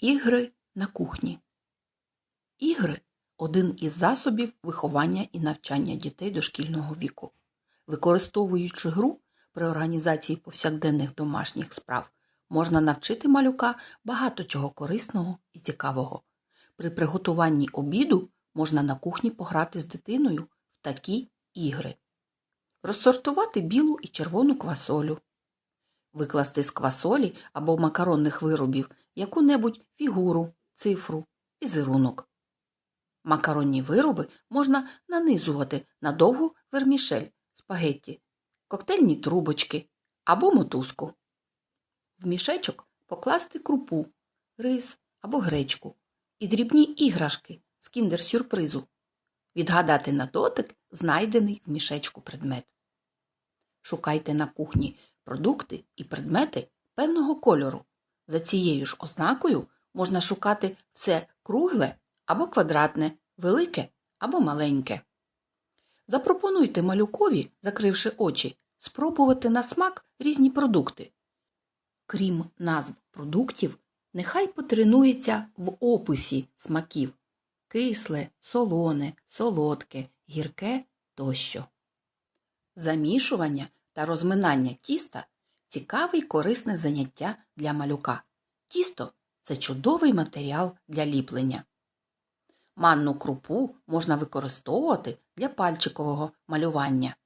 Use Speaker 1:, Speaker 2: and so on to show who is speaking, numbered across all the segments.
Speaker 1: Ігри на кухні. Ігри один із засобів виховання і навчання дітей дошкільного віку. Використовуючи гру при організації повсякденних домашніх справ, можна навчити малюка багато чого корисного і цікавого. При приготуванні обіду можна на кухні пограти з дитиною в такі ігри. Розсортувати білу і червону квасолю, викласти з квасолі або макаронних виробів яку-небудь фігуру, цифру, візерунок. Макаронні вироби можна нанизувати на довгу вермішель, спагетті, коктейльні трубочки або мотузку. В мішечок покласти крупу, рис або гречку і дрібні іграшки з кіндер-сюрпризу. Відгадати на дотик знайдений в мішечку предмет. Шукайте на кухні продукти і предмети певного кольору. За цією ж ознакою можна шукати все кругле або квадратне, велике або маленьке. Запропонуйте малюкові, закривши очі, спробувати на смак різні продукти. Крім назв продуктів, нехай потренується в описі смаків кисле, солоне, солодке, гірке тощо. Замішування та розминання тіста цікаве й корисне заняття для малюка. Тісто це чудовий матеріал для ліплення. Манну крупу можна використовувати для пальчикового малювання.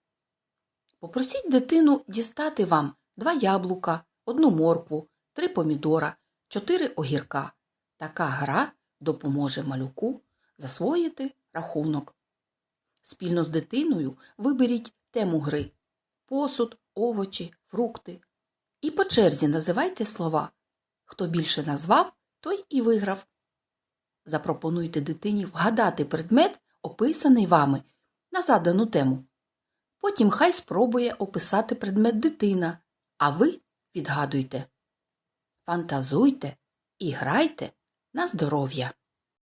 Speaker 1: Попросіть дитину дістати вам два яблука, одну моркву, три помідора, чотири огірка. Така гра допоможе малюку засвоїти рахунок. Спільно з дитиною виберіть тему гри посуд, овочі, фрукти. І по черзі називайте слова. Хто більше назвав, той і виграв. Запропонуйте дитині вгадати предмет, описаний вами на задану тему. Потім хай спробує описати предмет дитина, а ви відгадуйте. Фантазуйте і грайте на здоров'я.